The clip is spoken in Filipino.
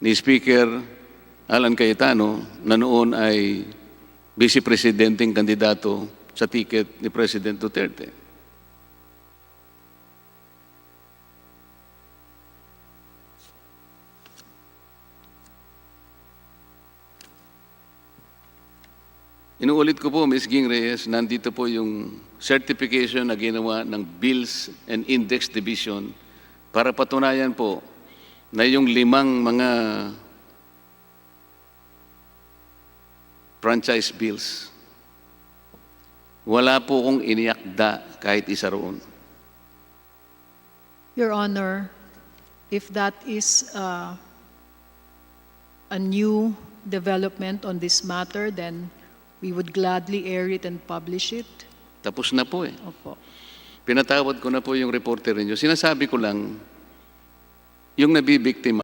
ni Speaker Alan Cayetano na noon ay Vice Presidenteng kandidato sa ticket ni President Duterte. Inuulit ko po, Ms. Ging Reyes, nandito po yung certification na ginawa ng Bills and Index Division para patunayan po na yung limang mga franchise bills, wala po kong iniakda kahit isa roon. Your Honor, if that is uh, a new development on this matter, then we would gladly air it and publish it. Tapos na po eh. Opo. Pinatawad ko na po yung reporter ninyo. Sinasabi ko lang, yung nabibiktima,